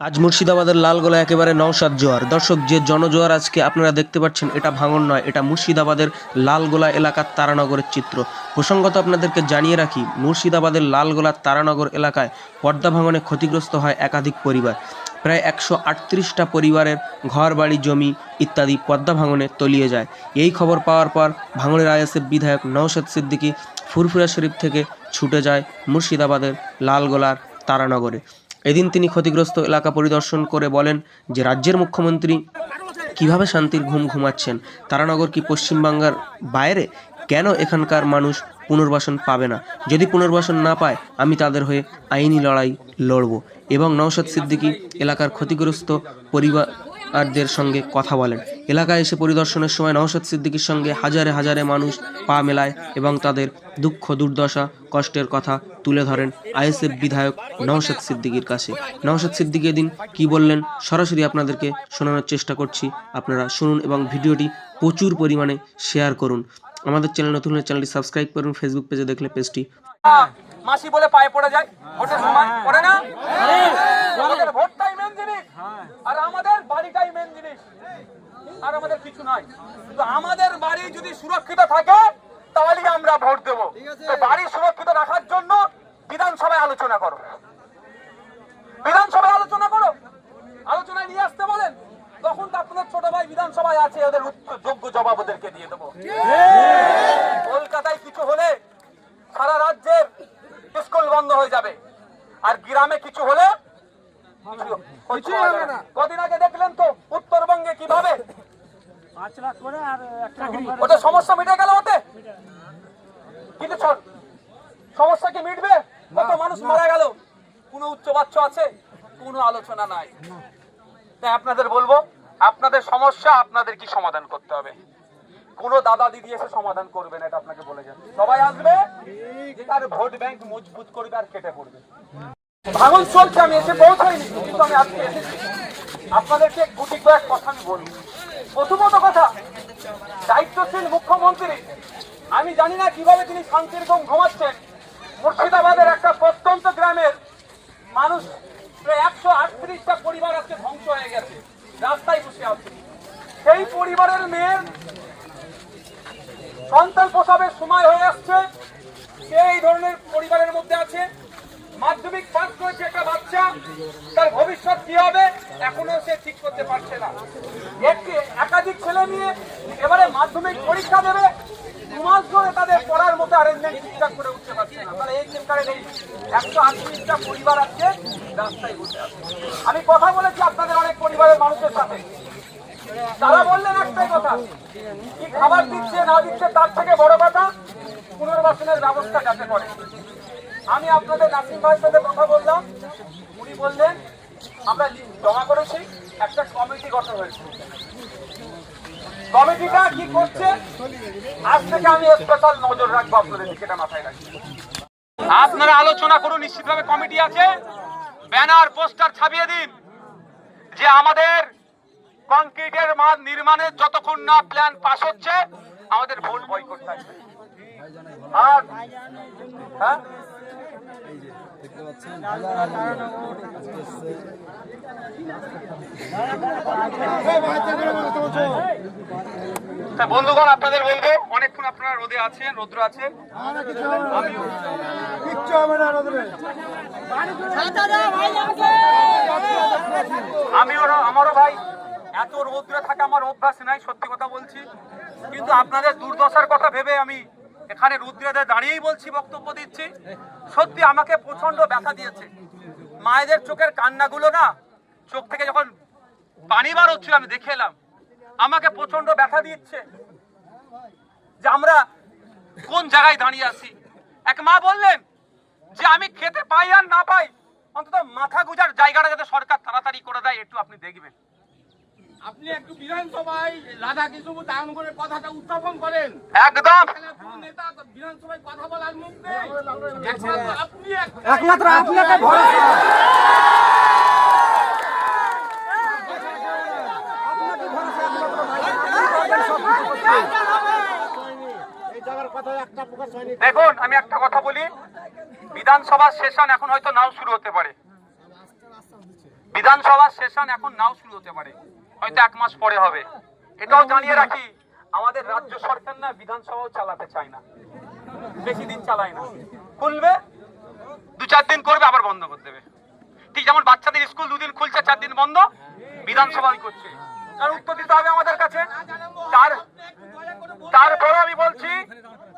আজ মুর্শিদাবাদের লালগোলা একেবারে নওশাদ জোয়ার। দর্শক, যে জনজোয়ার আজকে আপনারা দেখতে পাচ্ছেন, এটা ভাঙন নয়, এটা মুর্শিদাবাদের লালগোলা এলাকার তারানগরের চিত্র। প্রসঙ্গত আপনাদেরকে জানিয়ে রাখি, মুর্শিদাবাদের লালগোলার তারানগর এলাকায় পর্দা ভাঙনে ক্ষতিগ্রস্ত হয় একাধিক পরিবার। প্রায় একশো আটত্রিশটা পরিবারের ঘর, বাড়ি, জমি ইত্যাদি পদ্মা ভাঙনে তলিয়ে যায়। এই খবর পাওয়ার পর ভাঙনের আইএসএফ বিধায়ক নওশাদ সিদ্দিকী ফুরফুরা শরীফ থেকে ছুটে যায় মুর্শিদাবাদের লালগোলার তারানগরে। এদিন তিনি ক্ষতিগ্রস্ত এলাকা পরিদর্শন করে বলেন যে রাজ্যের মুখ্যমন্ত্রী কীভাবে শান্তির ঘুম ঘুমাচ্ছেন, তারানগর কি পশ্চিমবাংলার বাইরে? কেন এখানকার মানুষ পুনর্বাসন পাবে না? যদি পুনর্বাসন না পায়, আমি তাদের হয়ে আইনি লড়াই লড়ব। এবং নওশাদ সিদ্দিকী এলাকার ক্ষতিগ্রস্ত পরিবারদের সঙ্গে কথা বলেন। এলাকায় এসে পরিদর্শনের সময় নওশাদ সিদ্দিকীর সঙ্গে হাজারে হাজারে মানুষ পা মেলায় এবং তাদের দুঃখ দুর্দশা কষ্টের কথা তুলে ধরেন আইএসএফ বিধায়ক নওশাদ সিদ্দিকীর কাছে। নওশাদ সিদ্দিকী এদিন কি বললেন সরাসরি আপনাদেরকে শোনানোর চেষ্টা করছি। আপনারা শুনুন এবং ভিডিওটি প্রচুর পরিমাণে শেয়ার করুন। আমাদের চ্যানেল নতুন হলে চ্যানেলটি সাবস্ক্রাইব করুন ফেসবুক পেজে দেখলে পেজটি মাসি বলে পায়ে পড়ে যায় ভোটের সময় পড়ে না? আমাদের ভোটটাই মেন জিনিস। আর আমাদের বাড়িটাই মেন জিনিস। আর আমাদের কিছু নাই। কিন্তু আমাদের বাড়ি যদি সুরক্ষিত থাকে তাহলেই আমরা ভোট দেবো। তো বাড়ি সুরক্ষিত রাখার জন্য বিধানসভায় আলোচনা করো। বিধানসভায় আলোচনা করো। আলোচনায় নিয়ে আসতে বলেন। তখন তো আপনাদের ছোট ভাই বিধানসভায় আছে ওদের যোগ্য জবাব ওদেরকে দিয়ে দেবো। কলকাতায় কিছু হলে সারা রাজ্যের স্কুল বন্ধ হয়ে যাবে। আর গ্রামে কিছু হলে কিছু হবে না। কদিন আগে দেখলেন তো উত্তরবঙ্গে কীভাবে ওটা সমস্যা মিটে গেল ওতে? কিন্তু সমস্যা কি মিটবে? কত মানুষ মারা গেল? কোনো উচ্চ বাচ্চা আছে? কোনো আলোচনা নাই। তাই আপনাদের বলব আপনাদের সমস্যা আপনাদের কি সমাধান করতে হবে? কোন দাদা দিদি এসে সমাধান করবে না এটা আপনাকে বলে যান সবাই আসবে যে তার ভোট ব্যাংক মজবুত করবে আর কেটে পড়বে। ভাঙন চলছে আমি এসে পৌঁছাইনি কিন্তু আমি আজকে এসেছি। আপনাদেরকে গুটি কয়েক কথা আমি বলব। প্রথমত কথা, দায়িত্বশীল মুখ্যমন্ত্রী, আমি জানি না কীভাবে তিনি শান্তির ঘুম ঘুমাচ্ছেন। মুর্শিদাবাদের একটা প্রত্যন্ত গ্রামের মানুষ, প্রায় একশো আটত্রিশটা পরিবার আজকে ধ্বংস হয়ে গেছে, রাস্তায় বসে আছে। সেই পরিবারের মেয়ের সন্তান প্রসবের সময় হয়ে আসছে সে এই ধরনের পরিবারের মধ্যে আছে। মাধ্যমিক পাস করেছে একটা বাচ্চা, তার ভবিষ্যৎ কি হবে এখনও সে ঠিক করতে পারছে না। একটি একাধিক ছেলে নিয়ে এবারে মাধ্যমিক পরীক্ষা দেবে, দু মাস ধরে তাদের পড়ার মতো অ্যারেঞ্জমেন্ট ঠিকঠাক করে উঠতে পারছে না। তাহলে এই চিন্তায় নেই। একশো আটত্রিশটা পরিবার আছে রাস্তায় বসে আছে। আমি কথা বলেছি আপনাদের অনেক পরিবারের মানুষের সাথে। তারা বললেন একটাই কথা, কি খাবার দিচ্ছে না দিচ্ছে তার থেকে বড় কথা পুনর্বাসনের ব্যবস্থা যাতে করে। আমি আপনাদের নাসিম ভাইয়ের সাথে কথা বললাম। উনি বললেন, আমরা জমা করেছি, একটা কমিটি গঠন হয়েছে। কমিটিটা কি করছে? আজ থেকে আমি স্পেশাল নজর রাখব আপনাদের এটা মাথায় রাখি আপনারা আলোচনা করুন, নিশ্চিতভাবে কমিটি আছে। ব্যানার, পোস্টার ছাপিয়ে দিন, যে আমাদের কংক্রিটের মাঠ নির্মাণের যতক্ষণ না প্ল্যান পাস হচ্ছে, আমাদের ভোট বয়কট থাকবে। আর হ্যাঁ? বন্ধুগণ আপনাদের বলব অনেকক্ষণ আপনারা রোদে আছেন রৌদ্র আছে। আমিও। আমিও আমারও ভাই এত রৌদ্রে থাকা আমার অভ্যাস নাই সত্যি কথা বলছি। কিন্তু আপনাদের দুর্দশার কথা ভেবে আমি এখানে রুদ্রেদের দাঁড়িয়েই বলছি, বক্তব্য দিচ্ছি। সত্যি আমাকে প্রচণ্ড ব্যথা দিয়েছে। মায়েদের চোখের কান্নাগুলো না, চোখ থেকে যখন পানি বার হচ্ছিল, আমি দেখে এলাম। আমাকে প্রচণ্ড ব্যথা দিচ্ছে যে আমরা কোন জায়গায় দাঁড়িয়ে আছি? এক মা বললেন যে আমি খেতে পাই আর না পাই, অন্তত মাথা গুজার জায়গাটা যাতে সরকার তাড়াতাড়ি করে দেয়, একটু আপনি দেখবেন। আপনি একটু বিধানসভায় রাধা কৃষ্ণ দায়নগরের কথাটা উত্থাপন করেন। একদম। নেতা বিধানসভায় কথা বলার মুখ নেই। আপনি একমাত্র আপনাকে ভরসা। দেখুন আমি একটা কথা বলি। বিধানসভা সেশন এখন হয়তো নাও শুরু হতে পারে। বিধানসভার সেশন এখন নাও শুরু হতে পারে। হয়তো এক মাস পরে হবে। এটাও জানিয়ে রাখি, আমাদের রাজ্য সরকার না বিধানসভাও চালাতে চায় না। বেশি দিন চালায় না। খুলবে, দু চার দিন করবে, আবার বন্ধ করে দেবে। ঠিক যেমন বাচ্চাদের স্কুল দুদিন খুলছে, চার দিন বন্ধ বিধানসভা করছে। তার উত্তর দিতে হবে আমাদের কাছে। তার তারপরে আমি বলছি,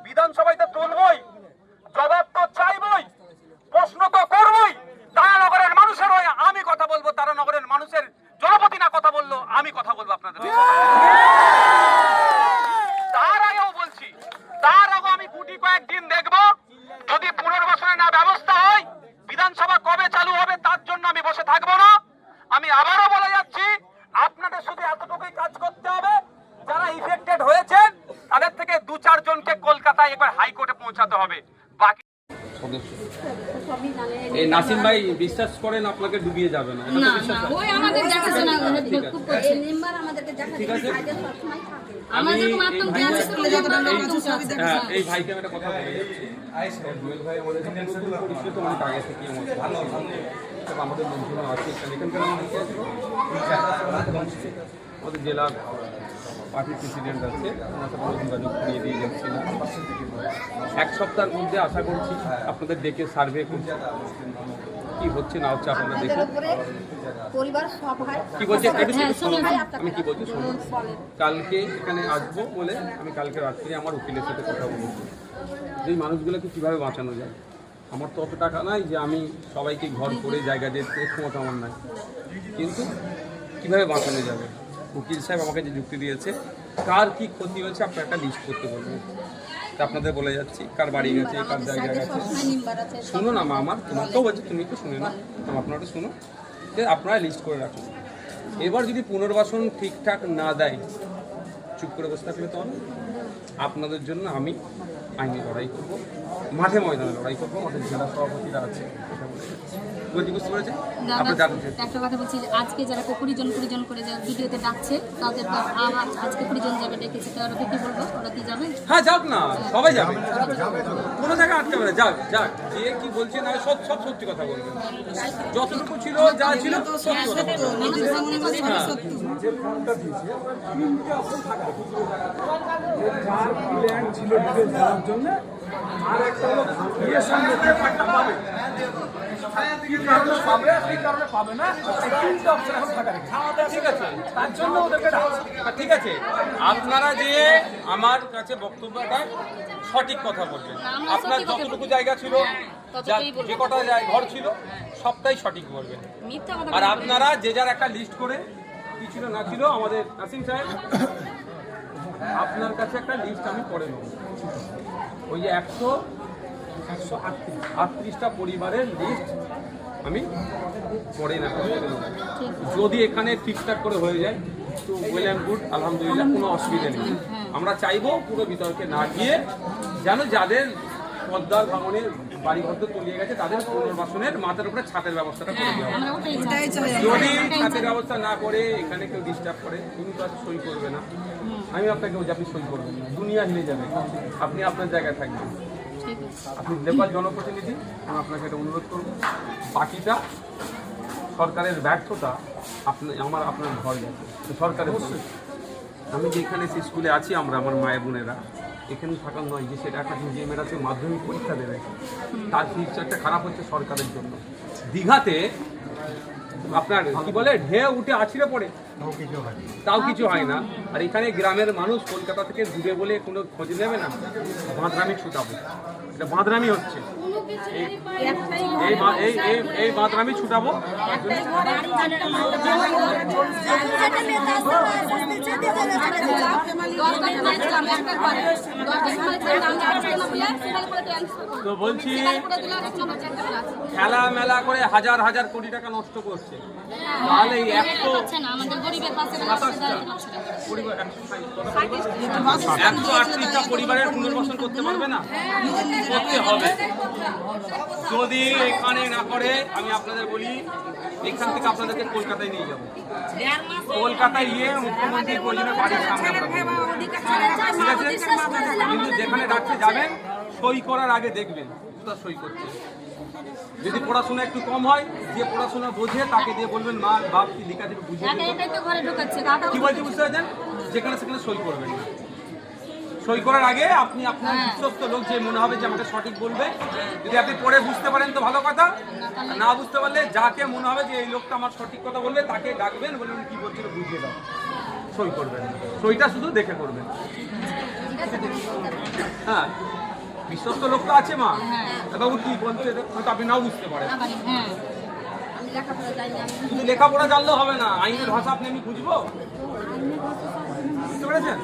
বিধানসভায় তো তুলবই জবাব তো চাইবই প্রশ্ন তো করবই তারানগরের মানুষের হয়ে আমি কথা বলব তারানগরের মানুষের জনপতি না কথা বলল আমি তার আগেও বলছি তার আগে আমি গুটি কয়েকদিন দেখব যদি পুনর্বাসনের না ব্যবস্থা হয় বিধানসভা কবে চালু হবে তার জন্য আমি বসে থাকব না আমি আবারও বলে যাচ্ছি আপনাদের শুধু এতটুকুই কাজ করতে হবে যারা ইফেক্টেড হয়েছেন তাদের থেকে দু চার জনকে কলকাতায় একবার হাইকোর্টে পৌঁছাতে হবে বাকি এই নাসিম ভাই বিশ্বাস করেন আপনাকে ডুবিয়ে যাবে না? না না ওই আমাদের দেখাশোনা খুব করছে মেম্বার আমাদেরকে দেখা ঠিক আছে। সাইডে সবসময় থাকে। আমরা আমি এই আতঙ্কে স্কুলে যখন আমরা হ্যাঁ এই ভাইকে আমি একটা কথা বলে যাচ্ছি। জুয়েল ভাই আমাদের সাথে অনেক আগে থেকে আমাদের ভালো। আমাদের বন্ধুরা আছে এখানকার আছে। আমাদের জেলার পার্টির প্রেসিডেন্ট আছে। ওনার সাথে আমরা যোগাযোগ করিয়ে দিয়ে যাচ্ছিলাম এক সপ্তাহের মধ্যে আশা করছি আপনাদের ডেকে সার্ভে করছি। কি হচ্ছে না হচ্ছে আপনারা দেখুন। কি বলছি? একটু হ্যাঁ, আমি কি বলছি? শুনুন। কালকে এখানে আসব বলে আমি কালকে রাত্রে আমার উকিলের সাথে কথা বলব। যে মানুষগুলোকে কীভাবে বাঁচানো যায়? আমার তো অত টাকা নাই যে আমি সবাইকে ঘর করে জায়গা দিয়ে ক্ষমতা আমার নাই। কিন্তু কীভাবে বাঁচানো যাবে? উকিল সাহেব আমাকে যে যুক্তি দিয়েছে কার কি ক্ষতি হয়েছে আপনার একটা লিস্ট করতে বলবেন। তা আপনাদের বলে যাচ্ছি কার বাড়ি গেছে কার জায়গা গেছে। শুনো না মা আমার তোমাকেও বলছি তুমি একটু শুনে না আপনারা শুনো। যে আপনারা লিস্ট করে রাখুন। এবার যদি পুনর্বাসন ঠিকঠাক না দেয় চুপ করে বসে থাকলে তো হবে। আপনাদের জন্য আমি আইনি লড়াই করব মাঠে ময়দানে লড়াই করব আমাদের জেলা সভাপতিরা আছে। দাদা একটা কথা বলছি যে আজকে যারা পরিজন পরিজন করে যে ভিডিওতে ডাকছে তাদের আবার আজকে পরিজন যাবে ডেকেছে তো ওরা কি বলব ওরা কি যাবে হ্যাঁ যাক না সবাই যাবে কোনো জায়গায় আটকাবে না যাক যাক যে কি বলছে না সব সব সত্যি কথা বলবেন যতটুকু ছিল যা ছিল সত্যি কথা সত্য ঠিক আছে? হ্যাঁ, ঠিক আছে? আপনারা যে আমার কাছে বক্তব্যটা সঠিক কথা বলবেন। আপনার যতটুকু জায়গা ছিল ততটাই যে কটা জায়গা ঘর ছিল সবটাই সঠিক বলবেন। আর আপনারা যে যার একটা লিস্ট করে কি ছিল না ছিল আমাদের নাসিম সাহেব আপনার কাছে একটা লিস্ট আমি করে নেব। ওই যে একশো আটত্রিশটা পরিবারের লিস্ট আমি পরে না যদি এখানে ঠিকঠাক করে হয়ে যায় তো ওয়েল অ্যান্ড গুড আলহামদুলিল্লাহ কোনো অসুবিধা নেই। আমরা চাইব পুরো বিতর্কে না গিয়ে যেন যাদের পদ্মার ভাঙনের বাড়ি ঘর তো তলিয়ে গেছে তাদের পুনর্বাসনের মাথার উপরে ছাতের ব্যবস্থাটা করে দেওয়া চাই। যদি ছাতের ব্যবস্থা না করে এখানে কেউ ডিস্টার্ব করে তুমি তো আর সই করবে না। আমি আপনাকে বলছি আপনি সই করবেন। না দুনিয়া হিলে যাবে। আপনি আপনার জায়গায় থাকবেন। আপনি নেপাল জনপ্রতিনিধি আমি আপনাকে এটা অনুরোধ করব। বাকিটা সরকারের ব্যর্থতা আপনি আমার আপনার ঘর গেছে সরকারের আমি যেখানে সে স্কুলে আছি আমরা আমার মায়ের বোনেরা। এখানে থাকা নয় যে সেটা একটা যে মেয়েরা সে মাধ্যমিক পরীক্ষা দেবে। তার ফিউচারটা খারাপ হচ্ছে সরকারের জন্য। দীঘাতে আপনার কি বলে ঢেউ উঠে আছড়ে পড়ে। তাও কিছু হয় না। আর এখানে গ্রামের মানুষ কলকাতা থেকে দূরে বলে কোনো খোঁজ নেবে না। বাঁধরামি ছুটাবো এটা বাঁধরামি হচ্ছে। এই- এই বাঁধরামি ছুটাবো। তো বলছি খেলা মেলা করে হাজার হাজার কোটি টাকা নষ্ট করছে। তাহলে একশো? একশো আটত্রিশটা পরিবারের পুনর্বাসন করতে পারবে না? করতে হবে। যদি এখানে না করে, আমি আপনাদের বলি, এখান থেকে আপনাদেরকে কলকাতায় নিয়ে যাব। কলকাতায় গিয়ে মুখ্যমন্ত্রী প্রয়োজনে বাড়ির সামনে ঠিক আছে? কিন্তু যেখানে ডাকতে যাবেন সই করার আগে দেখবেন কোথা সই করছে। যদি পড়াশোনা একটু কম হয় যে পড়াশোনা বোঝে তাকে দিয়ে বলবেন মা বাপ কি লিখা দিতে? কাকা কি বলছি বুঝতে পারছেন? যেখানে সেখানে সই করবেন না। সই করার আগে আপনি আপনার হ্যাঁ। বিশ্বস্ত লোক যে মনে হবে যে আমাকে সঠিক বলবে যদি আপনি পড়ে বুঝতে পারেন তো ভালো কথা। না বুঝতে পারলে যাকে মনে হবে যে এই লোকটা আমার সঠিক কথা বলবে তাকে ডাকবেন বলবেন কি বলছিল বুঝিয়ে দাও। সই করবেন। সইটা শুধু দেখে করবেন। হ্যাঁ। বিশ্বস্ত লোক তো আছে মা। হ্যাঁ। বাবু কি বলছে? হয়তো আপনি নাও বুঝতে পারেন। হ্যাঁ। শুধু লেখাপড়া জানলেও হবে না। আইনের ভাষা আপনি আমি বুঝব? বুঝতে পেরেছেন?